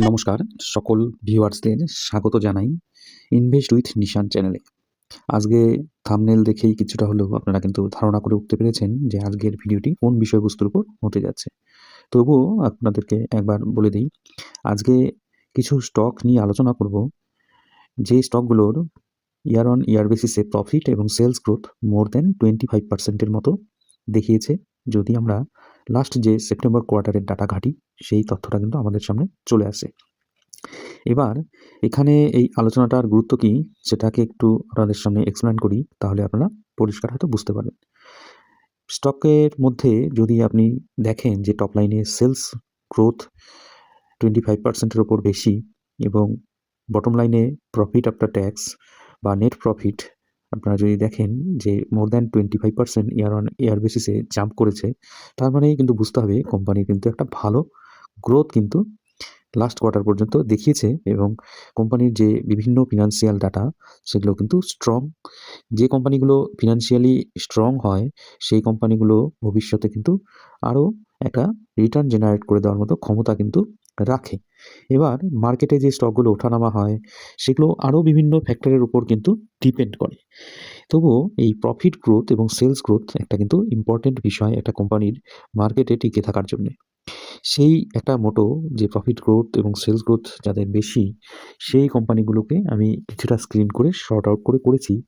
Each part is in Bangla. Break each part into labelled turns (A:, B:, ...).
A: নমস্কার, সকল ভিউয়ার্সদের স্বাগত জানাই ইনভেস্ট উইথ নিশান চ্যানেলে আজকে থামনেল দেখেই কিছুটা হলেও আপনারা কিন্তু ধারণা করে উঠতে পেরেছেন যে আজকের ভিডিওটি কোন বিষয়বস্তুর উপর হতে যাচ্ছে। তবুও আপনাদেরকে একবার বলে দিই, আজকে কিছু স্টক নিয়ে আলোচনা করব। যে স্টকগুলোর ইয়ার অন ইয়ার বেসিসে প্রফিট এবং sales growth more than twenty five পার্সেন্টের মতো দেখিয়েছে। যদি আমরা লাস্ট যে সেপ্টেম্বর কোয়ার্টারের ডাটা ঘাটি, সেই তথ্যটা কিন্তু আমাদের সামনে চলে আসে। এবার এখানে এই আলোচনাটার গুরুত্ব কী, সেটাকে একটু আপনাদের সামনে এক্সপ্লেন করি, তাহলে আপনারা পরিষ্কার হয়তো বুঝতে পারবেন। স্টকের মধ্যে যদি আপনি দেখেন যে টপ লাইনে সেলস গ্রোথ টোয়েন্টি ফাইভ পার্সেন্টের ওপর বেশি এবং বটম লাইনে প্রফিট আফটার ট্যাক্স বা নেট প্রফিট আপনারা যদি দেখেন যে more than twenty five percent year on year বেসিসে জাম্প করেছে, তার মানে কিন্তু বুঝতে হবে কোম্পানির কিন্তু একটা ভালো গ্রোথ কিন্তু লাস্ট কোয়ার্টার পর্যন্ত দেখিয়েছে এবং কোম্পানির যে বিভিন্ন ফিনান্সিয়াল ডাটা সেগুলো কিন্তু স্ট্রং যে কোম্পানিগুলো ফিনান্সিয়ালি স্ট্রং হয়, সেই কোম্পানিগুলো ভবিষ্যতে কিন্তু আরও একটা রিটার্ন জেনারেট করে দেওয়ার মতো ক্ষমতা কিন্তু রাখে। এবার মার্কেটে যে স্টকগুলো ওঠানামা হয়, সেগুলো আরও বিভিন্ন ফ্যাক্টরের উপর কিন্তু ডিপেন্ড করে। তবুও এই প্রফিট গ্রোথ এবং সেলস গ্রোথ একটা কিন্তু ইম্পর্টেন্ট বিষয় একটা কোম্পানির মার্কেটে টিকে থাকার জন্যে। সেই একটা মোটো যে প্রফিট গ্রোথ এবং সেলস গ্রোথ যাদের বেশি, সেই কোম্পানিগুলোকে আমি কিছুটা স্ক্রিন করে শর্ট আউট করে করেছি।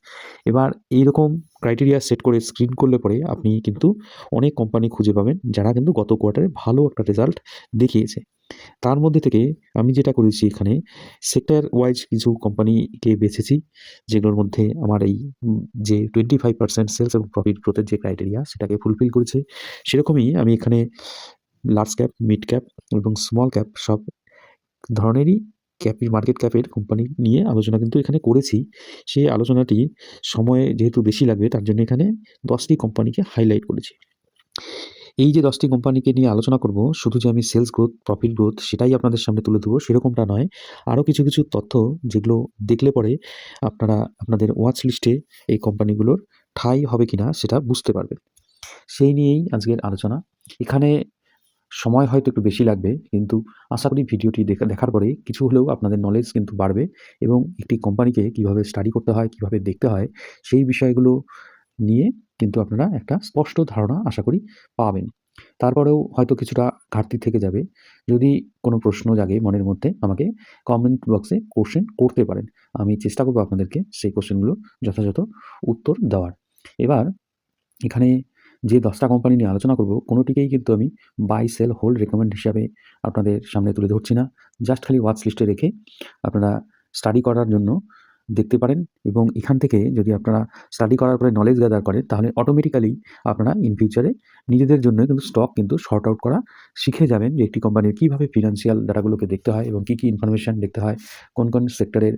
A: এবার এইরকম ক্রাইটেরিয়া সেট করে স্ক্রিন করলে পরে আপনি কিন্তু অনেক কোম্পানি খুঁজে পাবেন, যারা কিন্তু গত কোয়ার্টারে ভালো একটা রেজাল্ট দেখিয়েছে। তার মধ্যে থেকে আমি যেটা করেছি এখানে সেক্টর ওয়াইজ কিছু কোম্পানিকে বেছেছি, যেগুলোর মধ্যে আমার এই যে টোয়েন্টি ফাইভ পার্সেন্ট সেলস এবং প্রফিট গ্রোথের যে ক্রাইটেরিয়া সেটাকে ফুলফিল করেছে। সেরকমই আমি এখানে লার্জ ক্যাপ মিড ক্যাপ এবং স্মল ক্যাপ সব ধরনেরই ক্যাপের মার্কেট ক্যাপের কোম্পানি নিয়ে আলোচনা কিন্তু এখানে করেছি। সেই আলোচনাটি সময়ে যেহেতু বেশি লাগবে, তার জন্য এখানে দশটি কোম্পানিকে হাইলাইট করেছি। এই যে দশটি কোম্পানিকে নিয়ে আলোচনা করব, শুধু যে আমি সেলস গ্রোথ প্রফিট গ্রোথ সেটাই আপনাদের সামনে তুলে দেবো সেরকমটা নয়। আরও কিছু কিছু তথ্য যেগুলো দেখলে পরে আপনারা আপনাদের ওয়াচ লিস্টে এই কোম্পানিগুলোর ঠাঁই হবে কিনা সেটা বুঝতে পারবেন। সেই নিয়েই আজকের আলোচনা। এখানে সময় হয়তো একটু বেশি লাগবে, কিন্তু আশা করি ভিডিওটি দেখা, দেখার পরে কিছু হলেও আপনাদের নলেজ কিন্তু বাড়বে এবং একটি কোম্পানিকে কীভাবে স্টাডি করতে হয়, কীভাবে দেখতে হয়, সেই বিষয়গুলো নিয়ে কিন্তু আপনারা একটা স্পষ্ট ধারণা আশা করি পাবেন। তারপরেও হয়তো কিছুটা ঘাটতি থেকে যাবে। যদি কোনো প্রশ্ন জাগে মনের মধ্যে, আমাকে কমেন্ট বক্সে কোশ্চেন করতে পারেন। আমি চেষ্টা করব আপনাদেরকে সেই কোশ্চেনগুলো যথাযথ উত্তর দেওয়ার। এবার এখানে যে দশটা কোম্পানি নিয়ে আলোচনা করব, কোনোটিকেই কিন্তু আমি বাই সেল হোল্ড রেকমেন্ড হিসাবে আপনাদের সামনে তুলে ধরছি না। জাস্ট খালি ওয়াচ লিস্টে রেখে আপনারা স্টাডি করার জন্য দেখতে পারেন এবং এখান থেকে যদি আপনারা স্টাডি করার পরে নলেজ গ্যাদার করেন, তাহলে অটোমেটিক্যালি আপনারা ইন ফিউচারে নিজেদের জন্য কিন্তু স্টক কিন্তু শর্ট আউট করা শিখে যাবেন যে একটি কোম্পানির কীভাবে ফিনান্সিয়াল ডাটাগুলোকে দেখতে হয় এবং কী কী ইনফরমেশান দেখতে হয়, কোন কোন সেক্টরের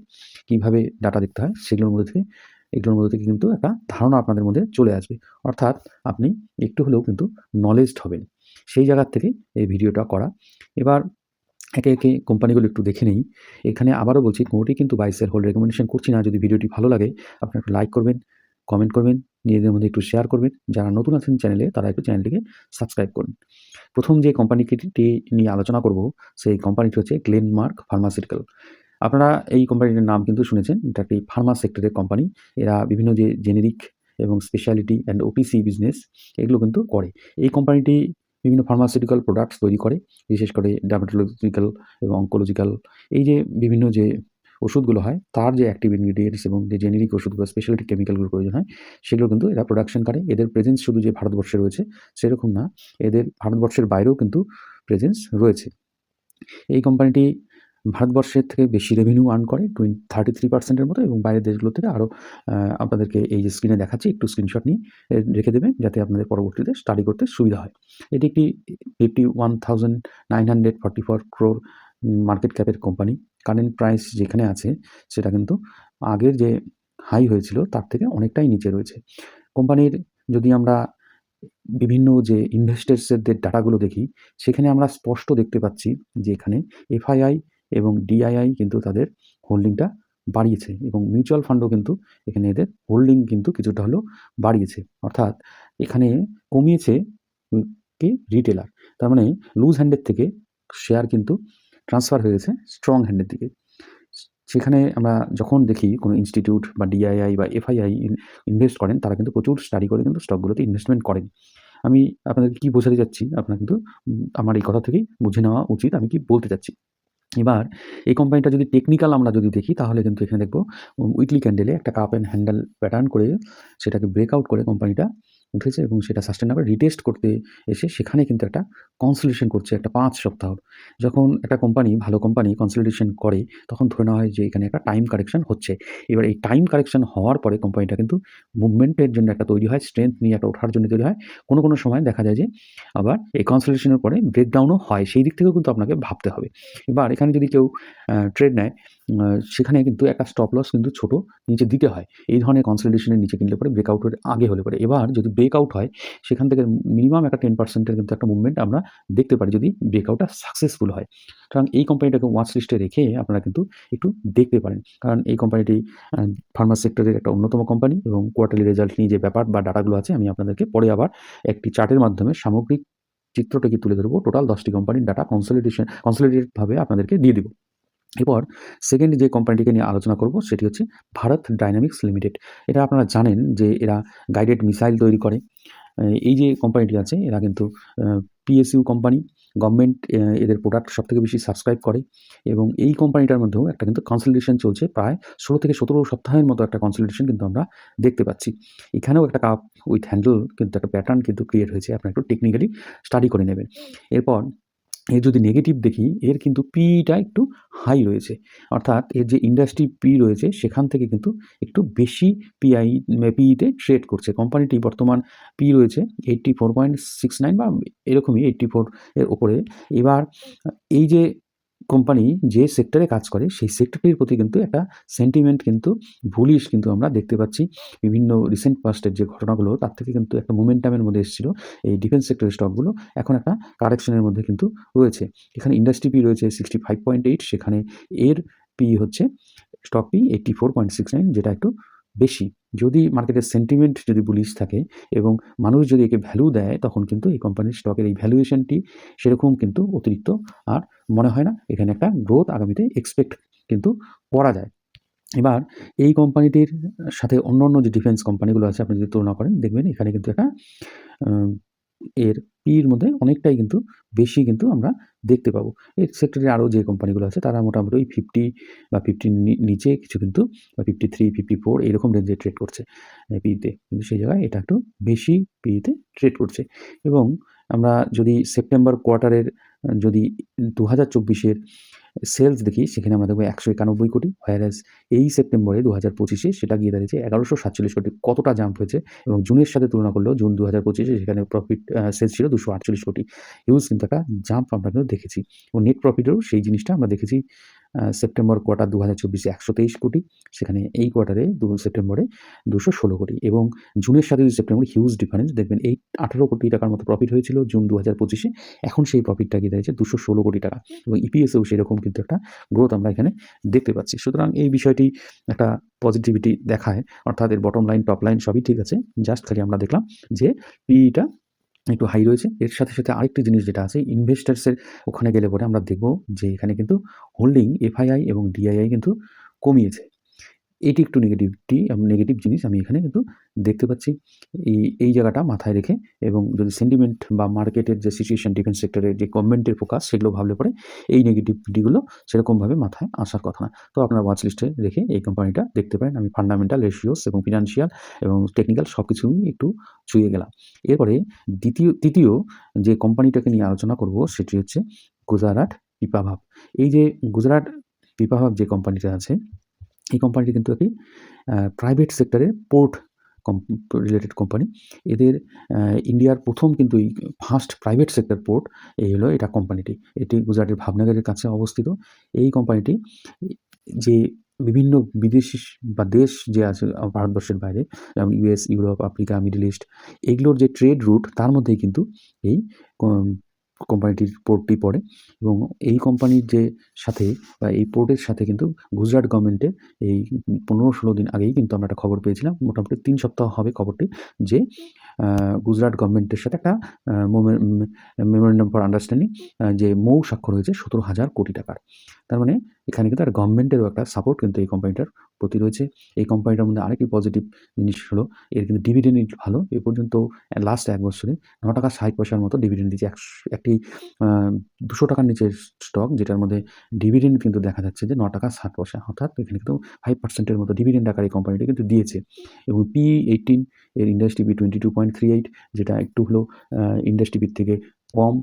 A: কীভাবে ডাটা দেখতে হয়, সেগুলোর মধ্যে থেকে, এগুলোর মধ্যে থেকে কিন্তু একটা ধারণা আপনাদের মধ্যে চলে আসবে। অর্থাৎ আপনি একটু হলেও কিন্তু নলেজড হবেন। সেই জায়গার থেকে এই ভিডিওটা করা। এবার একে একে কোম্পানিগুলো একটু দেখে নেই। এখানে আবারও বলছি, কোনোটি কিন্তু বাইসের হোল্ড রেকমেন্ডেশন করছি না। যদি ভিডিওটি ভালো লাগে, আপনারা একটু লাইক করবেন কমেন্ট করবেন, নিজেদের মধ্যে একটু শেয়ার করবেন। যারা নতুন আছেন চ্যানেলে তারা একটু চ্যানেলটিকে সাবস্ক্রাইব করুন। প্রথম যে কোম্পানিটি নিয়ে আলোচনা করব, সেই কোম্পানিটি হচ্ছে গ্লেনমার্ক ফার্মাসিউটিক্যাল আপনারা এই কোম্পানিটির নাম কিন্তু শুনেছেন, এটা একটি ফার্মা সেক্টরের কোম্পানি এরা বিভিন্ন যে জেনেরিক এবং স্পেশালিটি অ্যান্ড ওপিসি বিজনেস এগুলো কিন্তু করে। এই কোম্পানিটি বিভিন্ন ফার্মাসিউটিক্যাল প্রোডাক্টস তৈরি করে, বিশেষ করে ডায়াবেটোলজিক্যাল এবং অঙ্কোলজিক্যাল এই যে বিভিন্ন যে ওষুধগুলো হয়, তার যে অ্যাক্টিভ ইনগ্রিডিয়েন্টস এবং যে জেনেরিক ওষুধগুলো স্পেশালিটি কেমিক্যালগুলো প্রয়োজন হয়, সেগুলো কিন্তু এরা প্রোডাকশন করে। এদের প্রেজেন্স শুধু যে ভারতবর্ষে রয়েছে, সেরকম না। এদের ভারতবর্ষের বাইরেও কিন্তু প্রেজেন্স রয়েছে। এই কোম্পানিটি ভারতবর্ষের থেকে বেশি রেভিনিউ আর্ন করে টোয়েন্টি থার্টি থ্রি পার্সেন্টের মতো এবং বাইরের দেশগুলো থেকে আরও আপনাদেরকে এই যে স্ক্রিনে দেখাচ্ছি, একটু স্ক্রিনশট নিয়ে রেখে দেবেন যাতে আপনাদের পরবর্তীতে স্টাডি করতে সুবিধা হয়। এটি একটি fifty one thousand nine hundred forty four crore market ক্যাপের company current price যেখানে আছে, সেটা কিন্তু আগের যে হাই হয়েছিল, তার থেকে অনেকটাই নিচে রয়েছে। কোম্পানির যদি আমরা বিভিন্ন যে ইনভেস্টার্সদের ডাটাগুলো দেখি, সেখানে আমরা স্পষ্ট দেখতে পাচ্ছি যে এখানে এফআইআই এবং ডিআইআই কিন্তু তাদের হোল্ডিংটা বাড়িয়েছে এবং মিউচুয়াল ফান্ডও কিন্তু এখানে এদের হোল্ডিং কিন্তু কিছুটা হলেও বাড়িয়েছে। অর্থাৎ এখানে কমিয়েছে কি? রিটেলার তার মানে লুজ হ্যান্ডের থেকে শেয়ার কিন্তু ট্রান্সফার হয়ে গেছে স্ট্রং হ্যান্ডের দিকে। সেখানে আমরা যখন দেখি কোনো ইনস্টিটিউট বা ডিআইআই বা এফআইআই ইনভেস্ট করেন, তারা কিন্তু প্রচুর স্টাডি করে কিন্তু স্টকগুলোতে ইনভেস্টমেন্ট করেন। আমি আপনাদের কী বোঝাতে চাচ্ছি? আপনারা কিন্তু আমার এই কথা থেকেই বুঝে নেওয়া উচিত। আমি কি বলতে চাচ্ছি? এবার এই কোম্পানিটা যদি টেকনিক্যাল আমরা যদি দেখি, তাহলে কিন্তু এখানে দেখব উইকলি ক্যান্ডেলে একটা কাপ অ্যান্ড হ্যান্ডেল প্যাটার্ন করে সেটাকে ব্রেকআউট করে কোম্পানিটা উঠেছে এবং সেটা সাস্টেন সাস্টেনেবল রিটেস্ট করতে এসে সেখানে কিন্তু একটা কনসলিডেশন করছে একটা পাঁচ সপ্তাহ। যখন একটা কোম্পানি ভালো কোম্পানি কনসলিডেশন করে, তখন ধরে নেওয়া হয় যে এখানে একটা টাইম কারেকশন হচ্ছে। এবার এই টাইম কারেকশন হওয়ার পরে কোম্পানিটা কিন্তু মুভমেন্টের জন্য একটা তৈরি হয় স্ট্রেংথ নিয়ে একটা ওঠার জন্য তৈরি হয়। কোনো কোনো সময় দেখা যায় যে আবার এই কনসলিডেশনের পরে ব্রেকডাউনও হয়। সেই দিক থেকেও কিন্তু আপনাকে ভাবতে হবে। এবার এখানে যদি কেউ ট্রেড নেয় সেখানে কিন্তু একটা স্টপ লস কিন্তু ছোট নিচে দিতে হয়। এই ধরনের কনসলিডেশনের নিচে কিনলে পরে ব্রেকআউটের আগে হলে পরে। এবার যদি ব্রেকআউট হয়, সেখান থেকে মিনিমাম একটা টেন পার্সেন্টের কিন্তু একটা মুভমেন্ট আমরা দেখতে পারি যদি ব্রেকআউটটা সাকসেসফুল হয়। কারণ এই কোম্পানিটাকে ওয়াচ লিস্টে রেখে আপনারা কিন্তু একটু দেখতে পারেন। কারণ এই কোম্পানিটি ফার্মা সেক্টরের একটা অন্যতম কোম্পানি এবং কোয়ার্টারলি রেজাল্ট নিয়ে যে ব্যাপার বা ডাটাগুলো আছে, আমি আপনাদেরকে পরে আবার একটি চার্টের মাধ্যমে সামগ্রিক চিত্রটাকে তুলে ধরবো। টোটাল দশটি কোম্পানির ডাটা কনসলিডেশন কনসলিডেটেডভাবে আপনাদেরকে দিয়ে দিব। এরপর সেকেন্ড যে কোম্পানিটিকে নিয়ে আলোচনা করব সেটি হচ্ছে ভারত ডাইনামিক্স লিমিটেড এটা আপনারা জানেন যে এরা গাইডেড মিসাইল তৈরি করে। এই যে কোম্পানিটি আছে, এরা কিন্তু পিএসইউ কোম্পানি গভর্নমেন্ট এদের প্রোডাক্ট সবথেকে বেশি সাবস্ক্রাইব করে এবং এই কোম্পানিটার মধ্যেও একটা কিন্তু কনসলিডেশন চলছে। প্রায় ষোলো থেকে সতেরো সপ্তাহের মতো একটা কনসলিডেশন কিন্তু আমরা দেখতে পাচ্ছি। এখানেও একটা কাপ উইথ হ্যান্ডেল কিন্তু, একটা প্যাটার্ন কিন্তু ক্রিয়েট হয়েছে। আপনারা একটু টেকনিক্যালি স্টাডি করে নেবেন। এরপর এর যদি নেগেটিভ দেখি, এর কিন্তু পিটা একটু হাই রয়েছে। অর্থাৎ এর যে ইন্ডাস্ট্রি পি রয়েছে, সেখান থেকে কিন্তু একটু বেশি পিআই পিইতে ট্রেড করছে। কোম্পানিটি বর্তমান পি রয়েছে eighty four point six nine বা এরকমই এইট্টি ফোর এর ওপরে। এবার এই যে কোম্পানি যে সেক্টরে কাজ করে, সেই সেক্টরটির প্রতি কিন্তু একটা সেন্টিমেন্ট কিন্তু ভুলিশ কিন্তু আমরা দেখতে পাচ্ছি। বিভিন্ন রিসেন্ট পাস্টের যে ঘটনাগুলো, তার থেকে কিন্তু একটা মোমেন্টামের মধ্যে এসেছিল এই ডিফেন্স সেক্টরের স্টকগুলো এখন একটা কারেকশনের মধ্যে কিন্তু রয়েছে। এখানে ইন্ডাস্ট্রি পি রয়েছে সিক্সটি ফাইভ পয়েন্ট এইট সেখানে এর পি হচ্ছে stock P eighty four point six nine যেটা একটু বেশি। যদি মার্কেটের সেন্টিমেন্ট যদি বুলিশ থাকে এবং মানুষ যদি একে ভ্যালু দেয়, তখন কিন্তু এই কোম্পানির স্টকের এই ভ্যালুয়েশনটি সেরকম কিন্তু অতিরিক্ত আর মনে হয় না। এখানে একটা গ্রোথ আগামীতে এক্সপেক্ট কিন্তু করা যায়। এবার এই কোম্পানিটির সাথে অন্য অন্য যে ডিফেন্স কোম্পানিগুলো আছে, আপনি যদি তুলনা করেন, দেখবেন এখানে কিন্তু একটা এর পির মধ্যে অনেকটাই কিন্তু বেশি কিন্তু আমরা দেখতে পাবো। এর সেক্টরে আরও যে কোম্পানিগুলো আছে, তারা মোটামুটি ওই ফিফটি বা ফিফটির নিচে কিছু কিন্তু, বা ফিফটি থ্রি ফিফটি ফোর এরকম রেঞ্জে ট্রেড করছে পিতে কিন্তু সেই জায়গায় এটা একটু বেশি পিতে ট্রেড করছে। এবং আমরা যদি সেপ্টেম্বর কোয়ার্টারের যদি দু হাজার চব্বিশের সেলস দেখি, সেখানে আমরা দেখব একশো একানব্বই কোটি হোয়ারাস এই সেপ্টেম্বরে দু হাজার পঁচিশে সেটা গিয়ে দাঁড়িয়েছে এগারোশো সাতচল্লিশ কোটি। কতটা জাম্প হয়েছে? এবং জুনের সাথে তুলনা করলেও জুন দু হাজার পঁচিশে সেখানে প্রফিট সেলস ছিল দুশো আটচল্লিশ কোটি। ইউজ কিন্তু একটা জাম্প আমরা কিন্তু দেখেছি। এবং নেট প্রফিটেরও সেই জিনিসটা আমরা দেখেছি সেপ্টেম্বর কোয়ার্টার দু হাজার চব্বিশে একশো তেইশ কোটি, সেখানে এই কোয়ার্টারে দু সেপ্টেম্বরে দুশো ষোলো কোটি এবং জুনের সাথে সেপ্টেম্বরে হিউজ ডিফারেন্স দেখবেন এই আঠারো কোটি টাকার মতো প্রফিট হয়েছিল জুন দু হাজার পঁচিশে, এখন সেই প্রফিটটা গিয়ে দাঁড়িয়েছে দুশো ষোলো কোটি টাকা এবং ইপিএসেও সেরকম কিন্তু একটা গ্রোথ আমরা এখানে দেখতে পাচ্ছি। সুতরাং এই বিষয়টি একটা পজিটিভিটি দেখায়, অর্থাৎ এর বটম লাইন টপ লাইন সবই ঠিক আছে জাস্ট খালি আমরা দেখলাম যে পিইটা একটু হাই রয়েছে। এর সাথে সাথে আরেকটি জিনিস যেটা আছে ইনভেস্টার্সের ওখানে গেলে পরে আমরা দেখব যে এখানে কিন্তু হোল্ডিং এফআইআই এবং ডিআইআই কিন্তু কমিয়েছে। এটি একটু নেগেটিভটি নেগেটিভ জিনিস আমি এখানে কিন্তু দেখতে পাচ্ছি। এই এই জায়গাটা মাথায় রেখে এবং যদি সেন্টিমেন্ট বা মার্কেটের যে সিচুয়েশন ডিফেন্স সেক্টরের যে গভর্নমেন্টের ফোকাস সেগুলো ভাবলে পরে এই নেগেটিভিটিগুলো সেরকমভাবে মাথায় আসার কথা না। তো আপনার ওয়াচ লিস্টে রেখে এই কোম্পানিটা দেখতে পারেন। আমি ফান্ডামেন্টাল রেশিওস এবং ফিনান্সিয়াল এবং টেকনিক্যাল সব কিছুই একটু ছুঁয়ে গেলাম। এরপরে দ্বিতীয়, তৃতীয় যে কোম্পানিটাকে নিয়ে আলোচনা করব সেটি হচ্ছে গুজরাট পিপাভাব এই যে গুজরাট পিপাভাব যে কোম্পানিটা আছে এই কোম্পানিটি কিন্তু একটি প্রাইভেট সেক্টরে পোর্ট রিলেটেড কোম্পানি এদের ইন্ডিয়ার প্রথম কিন্তু এই ফার্স্ট প্রাইভেট সেক্টর পোর্ট এই হলো এটা কোম্পানিটি এটি গুজরাটের ভাবনগরের কাছে অবস্থিত। এই কোম্পানিটি যে বিভিন্ন বিদেশি বা দেশ যে আছে ভারতবর্ষের বাইরে, যেমন US Europe Africa Middle East এগুলোর যে ট্রেড রুট তার মধ্যেই কিন্তু এই কোম্পানিটির পোর্টটি পড়ে এবং এই কোম্পানির যে সাথে বা এই পোর্টের সাথে কিন্তু গুজরাট গভর্নমেন্টের এই পনেরো ষোলো দিন আগেই কিন্তু আমরা একটা খবর পেয়েছিলাম। মোটামুটি তিন সপ্তাহ হবে খবরটি যে গুজরাট গভর্নমেন্টের সাথে একটা মেমোরেন্ডাম ফর আন্ডারস্ট্যান্ডিং যে মৌ স্বাক্ষর হয়েছে সতেরো হাজার কোটি টাকার। তার মানে এখানে কিন্তু আর গভর্নমেন্টেরও একটা সাপোর্ট কিন্তু এই কোম্পানিটার প্রতি রয়েছে। এই কোম্পানিটার মধ্যে আরেকটি পজিটিভ জিনিস হলো, এর কিন্তু ডিভিডেন্ড ভালো। এ পর্যন্ত লাস্ট এক বছরে ন টাকা ষাট পয়সার মতো ডিভিডেন্ড দিচ্ছে একটি দুশো টাকার নিচের স্টক যেটার মধ্যে ডিভিডেন্ড কিন্তু দেখা যাচ্ছে যে ন টাকা ষাট পয়সা। অর্থাৎ এখানে কিন্তু ফাইভ পার্সেন্টের মতো ডিভিডেন্ড আকার এই কোম্পানিটি কিন্তু দিয়েছে। এবং পি এইটিন এর industry B twenty two point three eight যেটা একটু হলো ইন্ডাস্ট্রি বির থেকে কম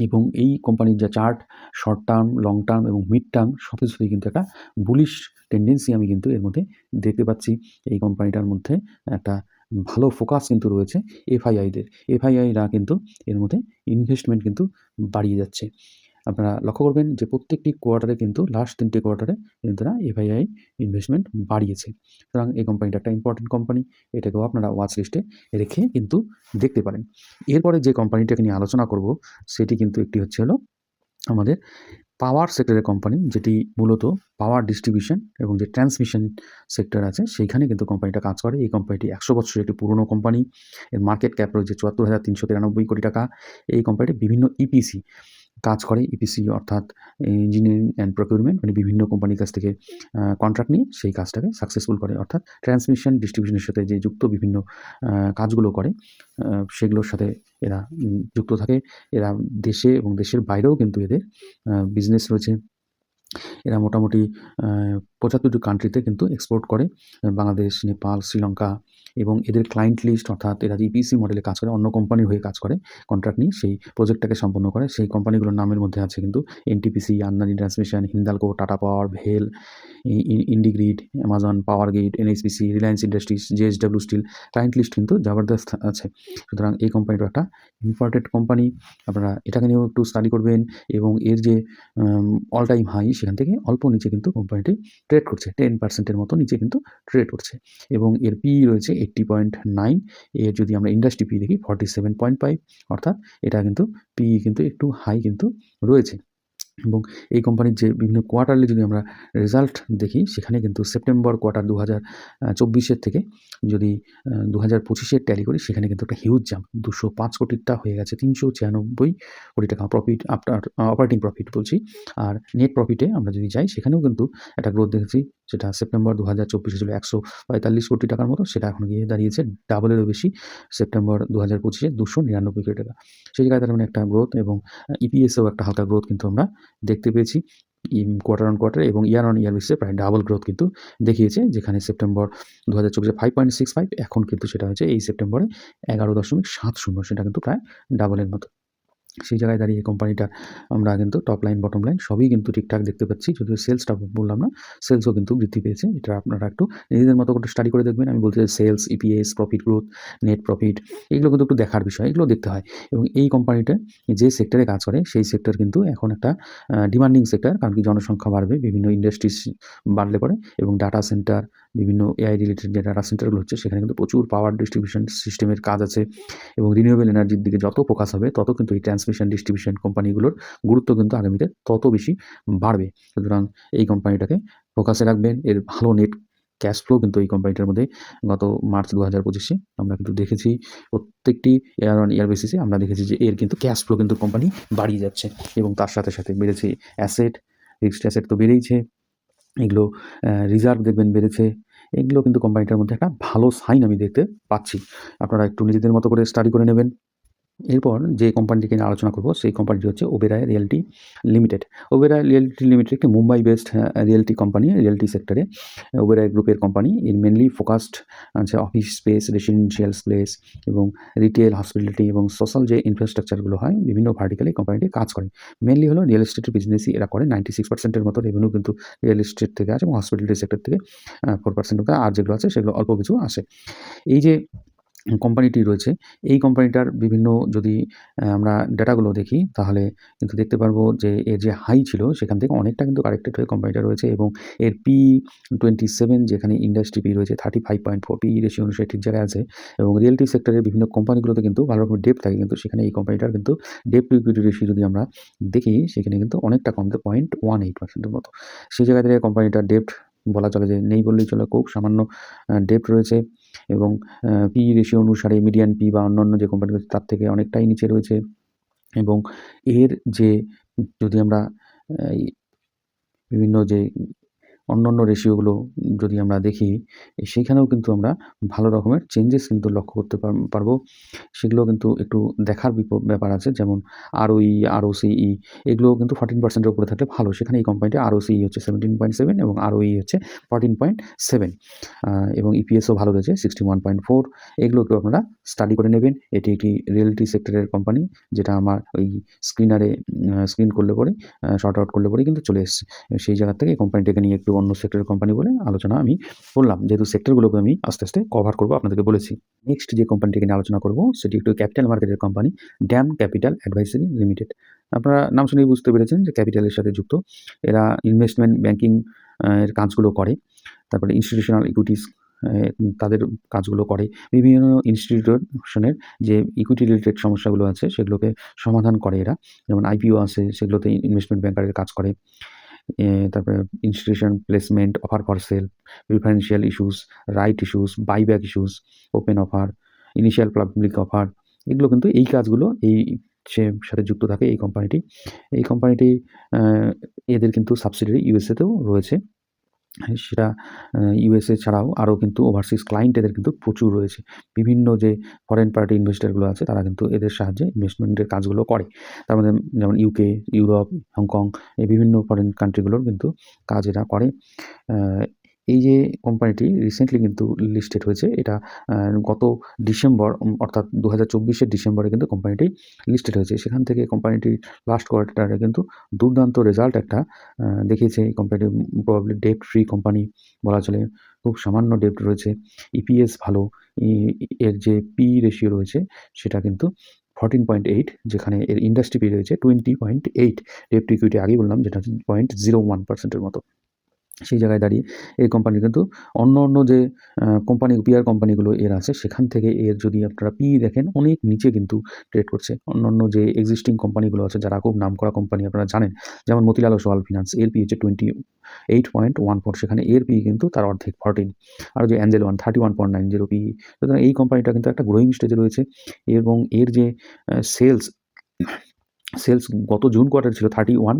A: এবং এই কোম্পানির যা chart short term long term এবং মিড টার্ম সব কিছুতেই কিন্তু একটা বুলিশ টেন্ডেন্সি আমি কিন্তু এর মধ্যে দেখতে পাচ্ছি। এই কোম্পানিটার মধ্যে একটা ভালো ফোকাস কিন্তু রয়েছে এফআইআইদের এফআইআইরা কিন্তু এর মধ্যে ইনভেস্টমেন্ট কিন্তু বাড়িয়ে যাচ্ছে। আপনারা লক্ষ্য করবেন যে প্রত্যেকটি কোয়ার্টারে কিন্তু লাস্ট তিনটে কোয়ার্টারে কিন্তু তারা এফআইআই ইনভেস্টমেন্ট বাড়িয়েছে। সুতরাং এই কোম্পানিটা একটা ইম্পর্টেন্ট কোম্পানি এটাকেও আপনারা ওয়াচ লিস্টে রেখে কিন্তু দেখতে পারেন। এরপরে যে কোম্পানিটাকে নিয়ে আলোচনা করব, সেটি কিন্তু একটি হচ্ছে হলো আমাদের পাওয়ার সেক্টরের কোম্পানি যেটি মূলত পাওয়ার ডিস্ট্রিবিউশন এবং যে ট্রান্সমিশন সেক্টর আছে, সেইখানে কিন্তু কোম্পানিটা কাজ করে। এই কোম্পানিটি একশো বছরের একটি পুরনো কোম্পানি এর মার্কেট ক্যাপ রয়েছে চুয়াত্তর হাজার তিনশো তিরানব্বই কোটি টাকা। এই কোম্পানিটি বিভিন্ন ইপিসি কাজ করে ইপিসি অর্থাৎ ইঞ্জিনিয়ারিং অ্যান্ড প্রকিউরমেন্ট মানে বিভিন্ন কোম্পানির কাছ থেকে কন্ট্রাক্ট নিয়ে সেই কাজটাকে সাকসেসফুল করে। অর্থাৎ ট্রান্সমিশন ডিস্ট্রিবিউশনের সাথে যে যুক্ত বিভিন্ন কাজগুলো করে সেগুলোর সাথে এরা যুক্ত থাকে। এরা দেশে এবং দেশের বাইরেও কিন্তু এদের বিজনেস রয়েছে। এরা মোটামুটি পঁচাত্তরটি কান্ট্রিতে কিন্তু এক্সপোর্ট করে বাংলাদেশ, নেপাল, শ্রীলঙ্কা এবং এদের ক্লায়েন্ট লিস্ট অর্থাৎ এরা ইপিসি মডেলে কাজ করে, অন্য কোম্পানির হয়ে কাজ করে কন্ট্রাক্ট নিয়ে সেই প্রজেক্টটাকে সম্পন্ন করে। সেই কোম্পানিগুলোর নামের মধ্যে আছে কিন্তু NTPC Adani transmission Hindalco Tata power ভেল IndiGrid Amazon power gate NSPC Reliance industries JSW steel client list কিন্তু জবরদস্ত আছে। সুতরাং এই কোম্পানিটা একটা ইম্পর্টেন্ট কোম্পানি আপনারা এটাকে নিয়েও একটু স্টাডি করবেন এবং এর যে অল টাইম হাই সেখান থেকে অল্প নিচে কিন্তু কোম্পানিটি ট্রেড করছে টেন পার্সেন্টের মতো নিচে কিন্তু ট্রেড করছে। এবং এর পি রয়েছে এইট্টি পয়েন্ট নাইন এর যদি আমরা ইন্ডাস্ট্রি পি দেখি ফর্টি সেভেন পয়েন্ট ফাইভ অর্থাৎ এটা কিন্তু পি কিন্তু একটু হাই কিন্তু রয়েছে। এবং এই কোম্পানির যে বিভিন্ন কোয়ার্টারলি যদি আমরা রেজাল্ট দেখি, সেখানে কিন্তু সেপ্টেম্বর কোয়ার্টার দু হাজার চব্বিশের থেকে যদি দু হাজার পঁচিশের ট্যালি করি, সেখানে কিন্তু একটা হিউজ জাম্প দুশো পাঁচ কোটিরটা হয়ে গেছে, তিনশো ছিয়ানব্বই কোটি টাকা প্রফিট আপনার অপারেটিং প্রফিট বলছি। আর নেট প্রফিটে আমরা যদি যাই, সেখানেও কিন্তু একটা গ্রোথ দেখেছি। যেটা সেপ্টেম্বর দু হাজার চব্বিশে ছিল একশো পঁয়তাল্লিশ কোটি টাকার মতো, সেটা এখন গিয়ে দাঁড়িয়েছে ডাবলেরও বেশি, সেপ্টেম্বর দু হাজার পঁচিশে দুশো নিরানব্বই কোটি টাকা। সেই জায়গায় তার মানে একটা গ্রোথ এবং ইপিএসেও একটা হালকা গ্রোথ কিন্তু আমরা দেখতে পেয়েছি কোয়ার্টার অন কোয়ার্টার এবং ইয়ার অন ইয়ার বেসিসে প্রায় ডাবল গ্রোথ কিন্তু দেখিয়েছে, যেখানে সেপ্টেম্বর দু হাজার চব্বিশে ফাইভ পয়েন্ট সিক্স ফাইভ এখন কিন্তু সেটা হয়েছে এই সেপ্টেম্বরে এগারো দশমিক সাত শূন্য, সেটা কিন্তু প্রায় ডাবলের মতো। সেই জায়গায় দাঁড়িয়ে কোম্পানিটা আমরা কিন্তু টপ লাইন বটম লাইন সবই কিন্তু ঠিকঠাক দেখতে পাচ্ছি। যদিও সেলসটা বললাম না সেলসও কিন্তু বৃদ্ধি পেয়েছে। এটা আপনারা একটু নিজেদের মতো করে স্টাডি করে দেখবেন। আমি বলতে চাই sales EPS profit growth net profit এগুলো কিন্তু একটু দেখার বিষয়, এগুলো দেখতে হয়। এবং এই কোম্পানিটা যে সেক্টরে কাজ করে, সেই সেক্টর কিন্তু এখন একটা ডিমান্ডিং সেক্টর কারণ কি জনসংখ্যা বাড়বে, বিভিন্ন ইন্ডাস্ট্রিজ বাড়লে পরে, এবং ডাটা সেন্টার বিভিন্ন এআই রিলেটেড যে ডাটা সেন্টারগুলো হচ্ছে, সেখানে কিন্তু প্রচুর পাওয়ার ডিস্ট্রিবিউশন সিস্টেমের কাজ আছে এবং রিনিউয়েবল এনার্জির দিকে যত ফোকাস হবে, তত কিন্তু এই ট্রান্সমিশন ডিস্ট্রিবিউশন কোম্পানিগুলোর গুরুত্ব কিন্তু আগামীতে তত বেশি বাড়বে। সুতরাং এই কোম্পানিটাকে ফোকাসে রাখবেন, এর ভালো নেট ক্যাশ ফ্লো কিন্তু এই কোম্পানিটার মধ্যে গত মার্চ দু হাজার পঁচিশে আমরা কিন্তু দেখেছি। প্রত্যেকটি এয়ার অন ইয়ার বেসিসে আমরা দেখেছি যে এর কিন্তু ক্যাশ ফ্লো কিন্তু কোম্পানি বাড়িয়ে যাচ্ছে এবং তার সাথে সাথে বেড়েছে অ্যাসেট ফিক্সড অ্যাসেট তো বেড়েইছে। এগুলো রিজার্ভ দেখবেন বেড়েছে। এগুলো কিন্তু কোম্পানিটার মধ্যে একটা ভালো সাইন আমি দেখতে পাচ্ছি। আপনারা একটু নিজেদের মতো করে স্টাডি করে নেবেন। এরপর যে কোম্পানিটিকে নিয়ে আলোচনা করব, সেই কোম্পানিটি হচ্ছে Oberoi realty limited Oberoi realty limited একটি Mumbai based realty company realty সেক্টরে ওবেরায় গ্রুপের কোম্পানি এর মেনলি ফোকাসড আছে অফিস স্পেস রেসিডেন্সিয়াল স্পেস এবং রিটেল হসপিটালিটি এবং সোশ্যাল যে ইনফ্রাস্ট্রাকচারগুলো হয়, বিভিন্ন ভার্টিক্যালে কোম্পানিটি কাজ করে। মেনলি হলো রিয়েল এস্টেটের বিজনেসই এরা করে নাইনটি সিক্স পার্সেন্টের মতো রেভিনিউ কিন্তু রিয়েল এস্টেট থেকে আছে এবং হসপিটালিটি সেক্টর থেকে ফোর পার্সেন্ট আর যেগুলো আছে, সেগুলো অল্প কিছু আসে। এই যে কোম্পানিটি রয়েছে, এই কোম্পানিটার বিভিন্ন যদি আমরা ডেটাগুলো দেখি, তাহলে কিন্তু দেখতে পারব যে, এর যে হাই ছিল, সেখান থেকে অনেকটা কিন্তু কারেক্টেড হয়ে কোম্পানিটা রয়েছে এবং এর পি টোয়েন্টি সেভেন যেখানে ইন্ডাস্ট্রি পি রয়েছে thirty five point four P ratio অনুসারে ঠিক জায়গায় আছে এবং রিয়েলটি সেক্টরের বিভিন্ন কোম্পানিগুলোতে কিন্তু ভালো রকম ডেপ থাকে, কিন্তু সেখানে এই কোম্পানিটার কিন্তু ডেপ ইকুইটি রেশিও যদি আমরা দেখি, সেখানে কিন্তু অনেকটা কমতে পয়েন্ট ওয়ান এইট পার্সেন্টের মতো। সেই জায়গা থেকে কোম্পানিটার ডেপ্ট বলা চলে যে, নেই বললেই চলে, খুব সামান্য ডেপ্ট রয়েছে। এবং পি রেশিও অনুসারে মিডিয়ান পি বা অন্যান্য যে কোম্পানি রয়েছে তার থেকে অনেকটাই নিচে রয়েছে। এবং এর যে, যদি আমরা বিভিন্ন যে অন্যান্য রেশিওগুলো যদি আমরা দেখি সেইখানেও কিন্তু আমরা ভালো রকমের চেঞ্জেস কিন্তু লক্ষ্য করতে পার- পারব। সেগুলো কিন্তু একটু দেখার ব্যাপার আছে, যেমন আরওই আরওসিই এগুলো কিন্তু ফর্টিন পার্সেন্টের উপরে থাকলে ভালো। সেখানে এই কোম্পানিটা আরওসিই হচ্ছে সেভেন্টিন পয়েন্ট সেভেন এবং আরওই হচ্ছে ফর্টিন পয়েন্ট সেভেন এবং ইপিএসও ভালো রয়েছে সিক্সটি ওয়ান পয়েন্ট ফোর এগুলোকেও আপনারা স্টাডি করে নেবেন। এটি একটি রিয়েলিটি সেক্টরের কোম্পানি যেটা আমার ওই স্ক্রিনারে স্ক্রিন করলে পরে শর্ট আউট করলে পরে কিন্তু চলে এসেছে। সেই জায়গা থেকে এই কোম্পানিটাকে নিয়ে একটু অন্য সেক্টরের কোম্পানি বলে আলোচনা আমি করলাম। যেহেতু সেক্টরগুলোকে আমি আস্তে আস্তে কভার করব, আপনাদেরকে বলেছি। নেক্সট যে কোম্পানিটিকে নিয়ে আলোচনা করব, সেটি একটু ক্যাপিটাল মার্কেটের company Dam capital advisory limited আপনারা নাম শুনেই বুঝতে পেরেছেন যে ক্যাপিটালের সাথে যুক্ত। এরা ইনভেস্টমেন্ট ব্যাংকিং এর কাজগুলো করে, তারপরে ইনস্টিটিউশনাল ইকুইটিস তাদের কাজগুলো করে। বিভিন্ন ইনস্টিটিউশনের যে ইকুইটি রিলেটেড সমস্যাগুলো আছে, সেগুলোকে সমাধান করে এরা। যেমন আইপিও আছে, সেগুলোতে ইনভেস্টমেন্ট ব্যাংকারের কাজ করে। তারপরে institution placement offer for sale preferential issues right issues buyback issues open offer initial public offer এগুলো কিন্তু এই কাজগুলো, এই সে সাথে যুক্ত থাকে এই কোম্পানিটি এই কোম্পানিটি এদের কিন্তু সাবসিডিয়ারি ইউএসএতেও রয়েছে। সেটা ইউএসএ ছাড়াও আরও কিন্তু ওভারসিজ ক্লায়েন্ট এদের কিন্তু প্রচুর রয়েছে। বিভিন্ন যে ফরেন পার্টি ইনভেস্টারগুলো আছে, তারা কিন্তু এদের সাহায্যে ইনভেস্টমেন্টের কাজগুলো করে। তার মধ্যে যেমন ইউকে ইউরোপ হংকং এই বিভিন্ন ফরেন কান্ট্রিগুলোর কিন্তু কাজ এরা করে। এই যে কোম্পানিটি রিসেন্টলি কিন্তু লিস্টেড হয়েছে, এটা গত ডিসেম্বর অর্থাৎ দু হাজার চব্বিশের ডিসেম্বরে কিন্তু কোম্পানিটি লিস্টেড হয়েছে। সেখান থেকে কোম্পানিটির লাস্ট কোয়ার্টারে কিন্তু দুর্দান্ত রেজাল্ট একটা দেখিয়েছে। এই কোম্পানিটি প্রবাবলি ডেট ফ্রি কোম্পানি বলা চলে। খুব সামান্য ডেট রয়েছে। ইপিএস ভালো। এর যে পি রেশিও রয়েছে, সেটা কিন্তু ফর্টিন পয়েন্ট এইট যেখানে এর ইন্ডাস্ট্রি পি রয়েছে টোয়েন্টি পয়েন্ট এইট ডেপ্ট ইকুইটি আগেই বললাম, যেটা পয়েন্ট জিরো ওয়ান পার্সেন্টের মতো। সেই জায়গায় দাঁড়িয়ে এই কোম্পানি কিন্তু অন্য অন্য যে কোম্পানি পিআর কোম্পানিগুলো এর আছে, সেখান থেকে এর যদি আপনারা পি দেখেন, অনেক নিচে কিন্তু ট্রেড করছে। অন্য অন্য যে এক্সিস্টিং কোম্পানিগুলো আছে, যারা খুব নাম করা কোম্পানি আপনারা জানেন, যেমন মতিলাল ওসওয়াল ফিনান্স এর পি হচ্ছে twenty eight point one four সেখানে এর পি কিন্তু তার অর্ধেক ফর্টিন আর যে Angel One thirty one point nine zero P সুতরাং এই কোম্পানিটা কিন্তু একটা গ্রোয়িং স্টেজে রয়েছে। এবং এর যে সেলস সেলস গত জুন কোয়ার্টার ছিল থার্টি ওয়ান